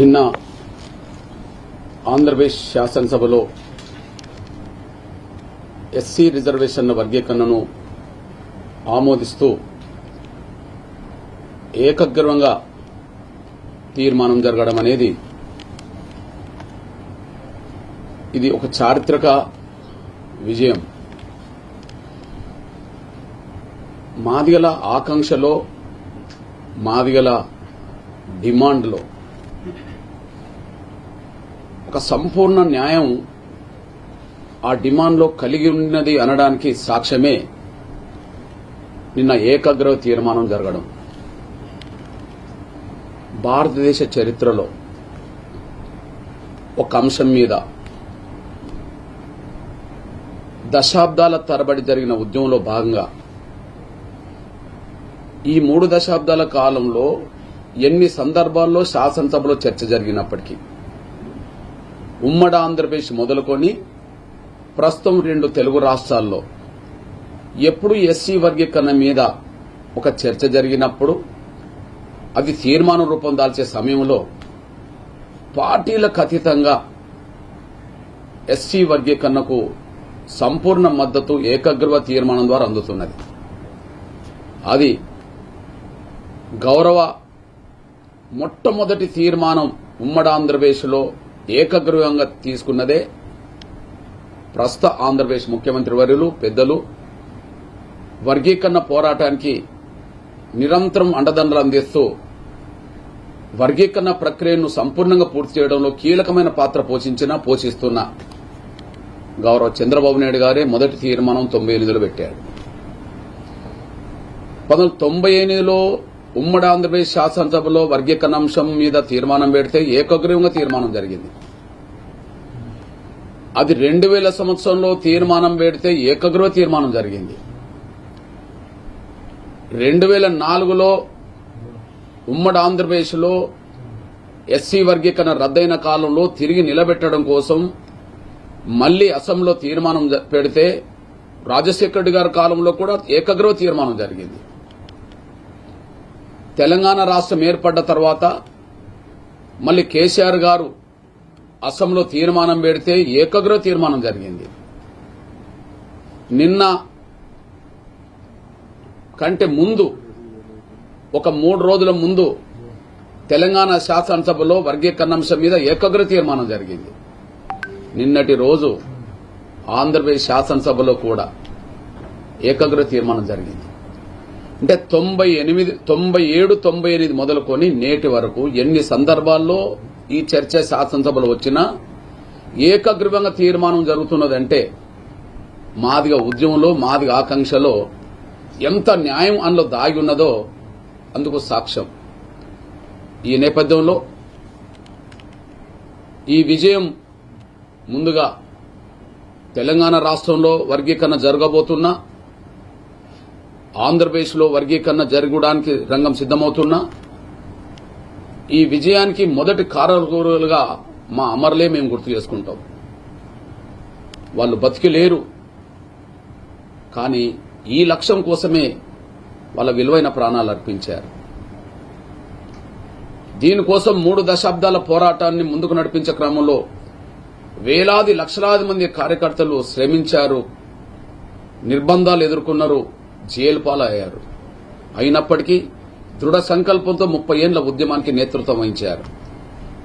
నిన్న ఆంధ్రప్రదేశ్ శాసనసభలో ఎస్సీ రిజర్వేషన్ల వర్గీకరణను ఆమోదిస్తూ ఏకగ్రవంగా తీర్మానం జరగడం అనేది ఇది ఒక చారిత్రక విజయం. మాదిగల ఆకాంక్షలో మాదిగల డిమాండ్లో ఒక సంపూర్ణ న్యాయం ఆ డిమాండ్లో కలిగి ఉన్నది అనడానికి సాక్ష్యమే నిన్న ఏకగ్రవ తీర్మానం జరగడం. భారతదేశ చరిత్రలో ఒక అంశం మీద దశాబ్దాల తరబడి జరిగిన ఉద్యమంలో భాగంగా ఈ మూడు దశాబ్దాల కాలంలో ఎన్ని సందర్భాల్లో శాసనసభలో చర్చ జరిగినప్పటికీ ఉమ్మడి ఆంధ్రప్రదేశ్ మొదలుకొని ప్రస్తుతం రెండు తెలుగు రాష్ట్రాల్లో ఎప్పుడు ఎస్సీ వర్గీకరణ మీద ఒక చర్చ జరిగినప్పుడు అది తీర్మానం రూపం దాల్చే సమయంలో పార్టీలకు అతీతంగా ఎస్సీ వర్గీకరణకు సంపూర్ణ మద్దతు ఏకగ్రవ తీర్మానం ద్వారా అందుతున్నది. అది గౌరవ మొట్టమొదటి తీర్మానం ఉమ్మడి ఆంధ్రప్రదేశ్లో ఏకగ్రీవంగా తీసుకున్నదే ప్రస్తుత ఆంధ్రప్రదేశ్ ముఖ్యమంత్రి వర్యులు పెద్దలు వర్గీకరణ పోరాటానికి నిరంతరం అండదండలు అందిస్తూ వర్గీకరణ ప్రక్రియను సంపూర్ణంగా పూర్తి చేయడంలో కీలకమైన పాత్ర పోషించిన పోషిస్తున్న. గౌరవ చంద్రబాబు నాయుడు గారే మొదటి తీర్మానం తొంభై ఎనిమిదిలో పెట్టారు. పంతొమ్మిది తొంభై ఎనిమిదిలో ఉమ్మడి ఆంధ్రప్రదేశ్ శాసనసభలో వర్గీకరణ అంశం మీద తీర్మానం పెడితే ఏకగ్రీవంగా తీర్మానం జరిగింది. అది రెండు వేల సంవత్సరంలో తీర్మానం పెడితే ఏకగ్రీవ తీర్మానం జరిగింది. రెండు వేల నాలుగులో ఉమ్మడి ఆంధ్రప్రదేశ్లో ఎస్సీ వర్గీకరణ రద్దయిన కాలంలో తిరిగి నిలబెట్టడం కోసం మళ్ళీ అసెంబ్లీలో తీర్మానం జ- పెడితే రాజశేఖర రెడ్డి గారి కాలంలో కూడా ఏకగ్రవ తీర్మానం జరిగింది. తెలంగాణ రాష్ట్రం ఏర్పడ్డ తర్వాత మళ్ళీ కేసీఆర్ గారు అసెంబ్లీలో తీర్మానం పెడితే ఏకగ్ర తీర్మానం జరిగింది. నిన్న కంటే ముందు ఒక మూడు రోజుల ముందు తెలంగాణ శాసనసభలో వర్గీకరణ అంశం మీద ఏకగ్ర తీర్మానం జరిగింది. నిన్నటి రోజు ఆంధ్రప్రదేశ్ శాసనసభలో కూడా ఏకగ్ర తీర్మానం జరిగింది. అంటే తొంభై ఎనిమిది తొంభై ఏడు తొంభై ఎనిమిది మొదలుకొని నేటి వరకు ఎన్ని సందర్భాల్లో ఈ చర్చ శాసనసభలో వచ్చినా ఏకగ్రీవంగా తీర్మానం జరుగుతున్నదంటే మాదిగ ఉద్యమంలో మాదిగ ఆకాంక్షలో ఎంత న్యాయం అందులో దాగి ఉన్నదో అందుకు సాక్ష్యం. ఈ నేపథ్యంలో ఈ విజయం ముందుగా తెలంగాణ రాష్ట్రంలో వర్గీకరణ జరగబోతున్నా ఆంధ్రప్రదేశ్లో వర్గీకరణ జరగడానికి రంగం సిద్దమవుతున్నా ఈ విజయానికి మొదటి కారకులుగా మా అమరులే మేము గుర్తు చేసుకుంటాం. వాళ్ళు బతికి లేరు కానీ ఈ లక్ష్యం కోసమే వాళ్ళ విలువైన ప్రాణాలు అర్పించారు. దీనికోసం మూడు దశాబ్దాల పోరాటాన్ని ముందుకు నడిపించే క్రమంలో వేలాది లక్షలాది మంది కార్యకర్తలు శ్రమించారు. నిర్బంధాలు ఎదుర్కొన్నారు. జైలు పాలయ్యారు. అయినప్పటికీ దృఢ సంకల్పంతో ముప్పై ఏండ్ల ఉద్యమానికి నేతృత్వం వహించారు.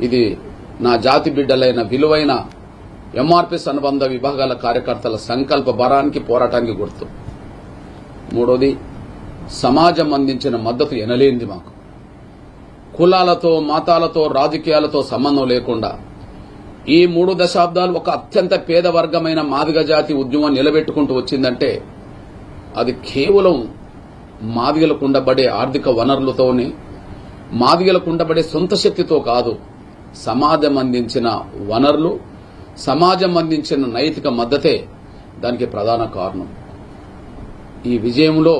ఇది నా జాతి బిడ్డలైన విలువైన ఎంఆర్పిఎస్ అనుబంధ విభాగాల కార్యకర్తల సంకల్ప బరానికి పోరాటానికి గుర్తు. మూడోది సమాజం అందించిన మద్దతు ఎనలేనిది మాకు. కులాలతో మతాలతో రాజకీయాలతో సంబంధం లేకుండా ఈ మూడు దశాబ్దాలు ఒక అత్యంత పేద వర్గమైన మాదిగ జాతి ఉద్యమం నిలబెట్టుకుంటూ వచ్చిందంటే అది కేవలం మాదిగలకు ఉండబడే ఆర్థిక వనరులతోనే మాదిగలకు ఉండబడే సొంత శక్తితో కాదు సమాజం అందించిన వనరులు సమాజం అందించిన నైతిక మద్దతే దానికి ప్రధాన కారణం. ఈ విజయంలో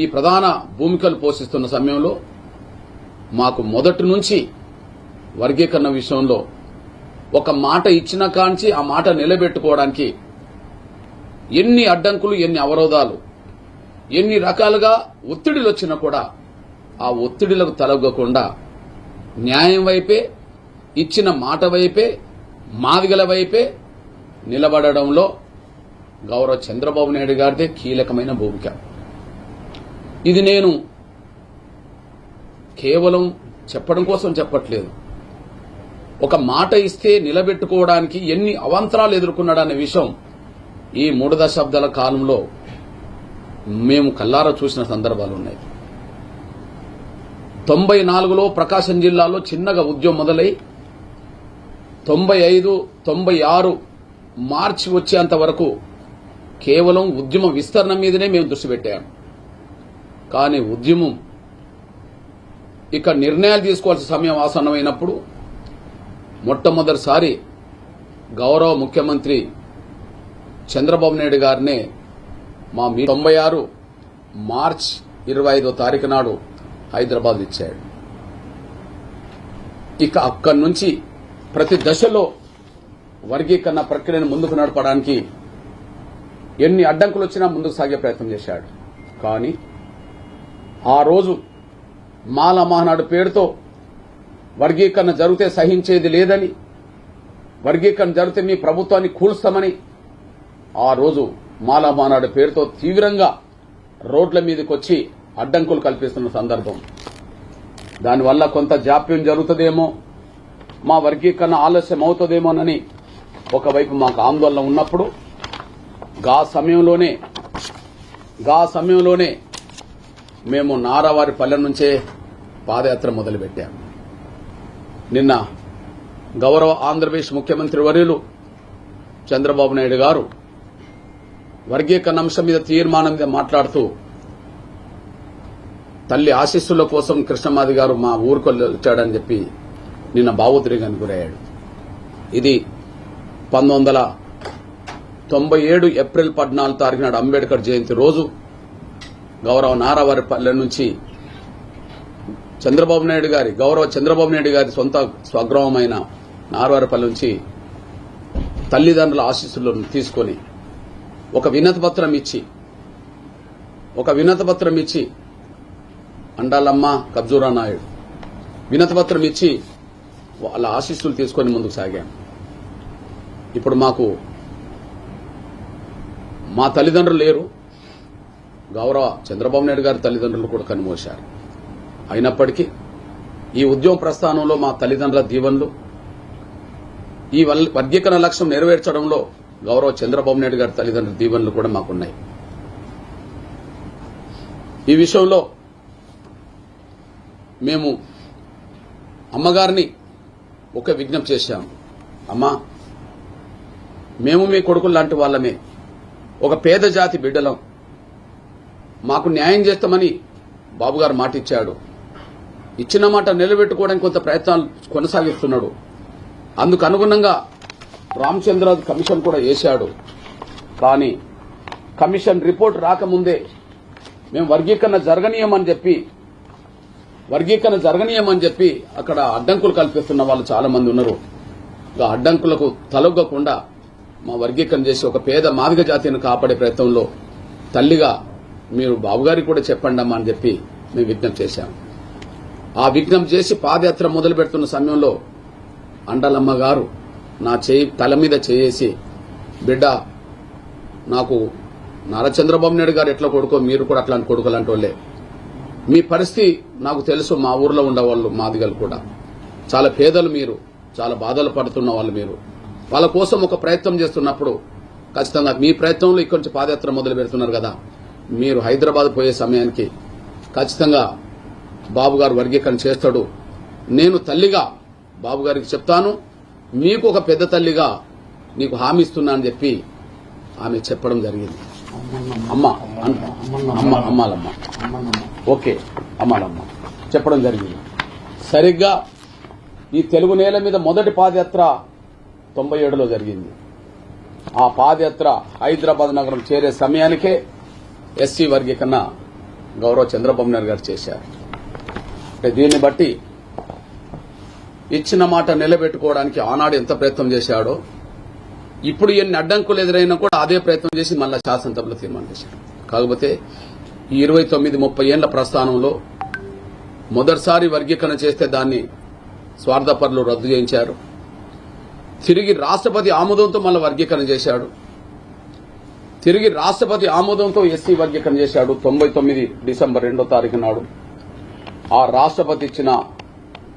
ఈ ప్రధాన భూమికలు పోషిస్తున్న సమయంలో మాకు మొదటి నుంచి వర్గీకరణ విషయంలో ఒక మాట ఇచ్చిన కాంచి ఆ మాట నిలబెట్టుకోవడానికి ఎన్ని అడ్డంకులు ఎన్ని అవరోధాలు ఎన్ని రకాలుగా ఒత్తిడిలు వచ్చినా కూడా ఆ ఒత్తిడిలకు తలగకుండా న్యాయం వైపే ఇచ్చిన మాట వైపే మాదిగల వైపే నిలబడడంలో గౌరవ చంద్రబాబు నాయుడు గారిదే కీలకమైన భూమిక. ఇది నేను కేవలం చెప్పడం కోసం చెప్పట్లేదు. ఒక మాట ఇస్తే నిలబెట్టుకోవడానికి ఎన్ని అవాంతరాలు ఎదుర్కొన్నాడనే విషయం ఈ మూడు దశాబ్దాల కాలంలో మేము కల్లారా చూసిన సందర్భాలు ఉన్నాయి తొంభై నాలుగులో ప్రకాశం జిల్లాలో చిన్నగా ఉద్యమం మొదలై తొంభై ఐదు తొంభై ఆరు మార్చి వచ్చేంత వరకు కేవలం ఉద్యమ విస్తరణ మీదనే మేము దృష్టి పెట్టాము కానీ ఉద్యమం ఇక నిర్ణయాలు తీసుకోవాల్సిన సమయం ఆసన్నమైనప్పుడు మొట్టమొదటిసారి గౌరవ ముఖ్యమంత్రి చంద్రబాబు నాయుడు గారినే మా మీ తొంభై ఆరు మార్చ్ ఇరవై ఐదో తారీఖు నాడు హైదరాబాద్ ఇచ్చాడు. ఇక అక్కడి నుంచి ప్రతి దశలో వర్గీకరణ ప్రక్రియను ముందుకు నడపడానికి ఎన్ని అడ్డంకులు వచ్చినా ముందుకు సాగే ప్రయత్నం చేశాడు. కానీ ఆ రోజు మాల మహానాడు పేరుతో వర్గీకరణ జరిగితే సహించేది లేదని వర్గీకరణ జరిగితే మీ ప్రభుత్వాన్ని కూల్స్తామని ఆ రోజు మాలా మానాడు పేరుతో తీవ్రంగా రోడ్ల మీదకి వచ్చి అడ్డంకులు కల్పిస్తున్న సందర్భం. దానివల్ల కొంత జాప్యం జరుగుతుందేమో మా వర్గీకరణ ఆలస్యం అవుతుందేమోనని ఒకవైపు మాకు ఆందోళన ఉన్నప్పుడు గా సమయంలోనే గా సమయంలోనే మేము నారావారి పల్లె నుంచే పాదయాత్ర మొదలుపెట్టాము నిన్న గౌరవ ఆంధ్రప్రదేశ్ ముఖ్యమంత్రి వర్యులు చంద్రబాబు నాయుడు గారు వర్గీకరణ అంశం మీద తీర్మానం మీద మాట్లాడుతూ తల్లి ఆశీస్సుల కోసం కృష్ణమాది గారు మా ఊరుకు వచ్చాడని చెప్పి నిన్న భావోద్రేగానికి గురయ్యాడు ఇది పంతొమ్మిది తొంభై ఏడు ఏప్రిల్ పద్నాలుగు తారీఖు నాడు అంబేద్కర్ జయంతి రోజు గౌరవ నారావారిపల్లె నుంచి చంద్రబాబు నాయుడు గారి గౌరవ చంద్రబాబు నాయుడు గారి సొంత స్వగ్రామమైన నారవారిపల్లి నుంచి తల్లిదండ్రుల ఆశీస్సులను తీసుకొని ఒక వినతపత్రం ఇచ్చి ఒక వినతపత్రం ఇచ్చి అండాలమ్మ కబ్జూరా నాయుడు. వినతపత్రం ఇచ్చి వాళ్ళ ఆశీస్సులు తీసుకొని ముందుకు సాగాం. ఇప్పుడు మాకు మా తల్లిదండ్రులు లేరు. గౌరవ చంద్రబాబు నాయుడు గారి తల్లిదండ్రులు కూడా కనుమోశారు. అయినప్పటికీ ఈ ఉద్యమ ప్రస్థానంలో మా తల్లిదండ్రుల దీవెనలు ఈ వర్గీకరణ లక్ష్యం నెరవేర్చడంలో గౌరవ చంద్రబాబు నాయుడు గారి తల్లిదండ్రుల దీవెనలు కూడా మాకున్నాయి. ఈ విషయంలో మేము అమ్మగారిని ఒక విజ్ఞప్తి చేశాము అమ్మా మేము మీ కొడుకులు లాంటి వాళ్ళమే. ఒక పేద జాతి బిడ్డలం. మాకు న్యాయం చేస్తామని బాబుగారు మాట ఇచ్చాడు ఇచ్చిన మాట నిలబెట్టుకోవడానికి కొంత ప్రయత్నాలు కొనసాగిస్తున్నాడు. అందుకు అనుగుణంగా రామచంద్రరాజు కమిషన్ కూడా వేశాడు. కానీ కమిషన్ రిపోర్ట్ రాకముందే మేము వర్గీకరణ జరగనీయమని చెప్పి వర్గీకరణ జరగనీయమని చెప్పి అక్కడ అడ్డంకులు కల్పిస్తున్న వాళ్ళు చాలా మంది ఉన్నారు. ఆ అడ్డంకులకు తలొగ్గకుండా మా వర్గీకరణ చేసి ఒక పేద మాదిగ జాతిని కాపాడే ప్రయత్నంలో తల్లిగా మీరు బాబుగారికి కూడా చెప్పండి అమ్మా అని చెప్పి మేము విజ్ఞప్తి చేశాం. ఆ విఘ్నం చేసి పాదయాత్ర మొదలు పెడుతున్న సమయంలో అండలమ్మ గారు నా చేయి తల మీద చేసి బిడ్డ నాకు నారా చంద్రబాబు నాయుడు గారు ఎట్లా కొడుకో మీరు కూడా అట్లాంటి కొడుకులు అంటే వాళ్ళే. మీ పరిస్థితి నాకు తెలుసు మా ఊర్లో ఉండేవాళ్ళు మాదిగలు కూడా. చాలా పేదలు మీరు చాలా బాధలు పడుతున్న వాళ్ళు మీరు. వాళ్ళ కోసం ఒక ప్రయత్నం చేస్తున్నప్పుడు ఖచ్చితంగా మీ ప్రయత్నంలో ఇక్కడి నుంచి పాదయాత్ర మొదలు పెడుతున్నారు కదా. మీరు హైదరాబాద్ పోయే సమయానికి ఖచ్చితంగా బాబు గారు వర్గీకరణ చేస్తాడు. నేను తల్లిగా బాబు గారికి చెప్తాను మీకు ఒక పెద్ద తల్లిగా నీకు హామీ ఇస్తున్నా అని చెప్పి ఆమె చెప్పడం జరిగింది. అమ్మ అమ్మ అమ్మాలమ్మ. ఓకే అమ్మాలమ్మ. చెప్పడం జరిగింది. సరిగ్గా ఈ తెలుగు నేల మీద మొదటి పాదయాత్ర తొంభై ఏడులో జరిగింది. ఆ పాదయాత్ర హైదరాబాద్ నగరం చేరే సమయానికే ఎస్సీ వర్గీకరణ గౌరవ చంద్రబాబు నాయుడు గారు చేశారు. అంటే దీన్ని బట్టి ఇచ్చిన మాట నిలబెట్టుకోవడానికి ఆనాడు ఎంత ప్రయత్నం చేశాడో ఇప్పుడు ఎన్ని అడ్డంకులు ఎదురైనా కూడా అదే ప్రయత్నం చేసి మళ్ళా శాసనసభలో తీర్మానం చేశాడు. కాకపోతే ఈ ఇరవై తొమ్మిది ముప్పై ఏళ్ళ ప్రస్థానంలో మొదటిసారి వర్గీకరణ చేస్తే దాన్ని స్వార్థపరులు రద్దు చేయించారు. తిరిగి రాష్ట్రపతి ఆమోదంతో మళ్ళీ వర్గీకరణ చేశాడు. తిరిగి రాష్ట్రపతి ఆమోదంతో ఎస్సీ వర్గీకరణ చేశాడు తొంభై తొమ్మిది డిసెంబర్ రెండో తారీఖు నాడు. ఆ రాష్ట్రపతి ఇచ్చిన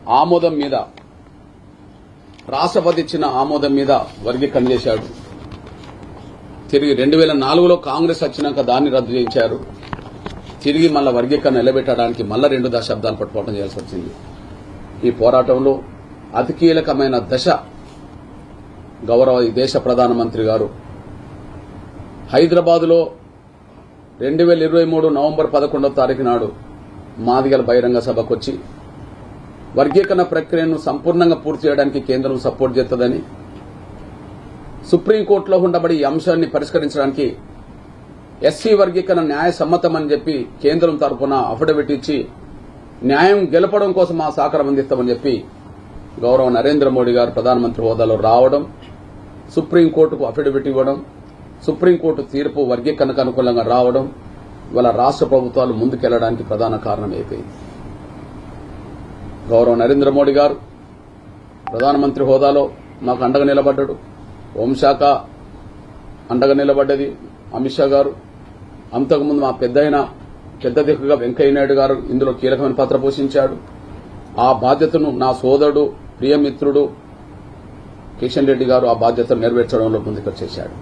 ఆమోదం మీద రాష్ట్రపతి ఇచ్చిన ఆమోదం మీద వర్గీకరణ చేశాడు. తిరిగి రెండు వేల నాలుగులో కాంగ్రెస్ వచ్చినాక దాన్ని రద్దు చేయించారు. తిరిగి మళ్ళా వర్గీకరణ నిలబెట్టడానికి మళ్ళా రెండు దశాబ్దాలు పట్టుకోవడం చేయాల్సి వచ్చింది. ఈ పోరాటంలో అతి కీలకమైన దశ గౌరవ దేశ ప్రధానమంత్రి గారు. హైదరాబాద్లో రెండు వేల ఇరవై మూడు నవంబర్ పదకొండవ తారీఖు నాడు మాదిగల బహిరంగ సభకు వచ్చి వర్గీకరణ ప్రక్రియను సంపూర్ణంగా పూర్తి చేయడానికి కేంద్రం సపోర్ట్ చేస్తుందని సుప్రీంకోర్టులో ఉండబడి ఈ అంశాన్ని పరిష్కరించడానికి ఎస్సీ వర్గీకరణ న్యాయ సమ్మతమని చెప్పి కేంద్రం తరపున అఫిడవిట్ ఇచ్చి న్యాయం గెలపడం కోసం ఆ సహకారం అందిస్తామని చెప్పి గౌరవ నరేంద్ర మోడీ గారు ప్రధానమంత్రి హోదాలో రావడం సుప్రీంకోర్టుకు అఫిడవిట్ ఇవ్వడం సుప్రీంకోర్టు తీర్పు వర్గీకరణకు అనుకూలంగా రావడం ఇవాళ రాష్ట్ర ప్రభుత్వాలు ముందుకెళ్ళడానికి ప్రధాన కారణం అయిపోయింది గౌరవ నరేంద్ర మోడీ గారు ప్రధానమంత్రి హోదాలో మాకు అండగా నిలబడ్డాడు. హోంశాఖ అండగా నిలబడ్డది అమిత్ షా గారు. అంతకుముందు మా పెద్దయిన పెద్ద దిక్కుగా వెంకయ్య నాయుడు గారు ఇందులో కీలకమైన పాత్ర పోషించాడు. ఆ బాధ్యతను నా సోదరుడు ప్రియమిత్రుడు కిషన్ రెడ్డి గారు ఆ బాధ్యతను నెరవేర్చడంలో ముందుకు చేశాడు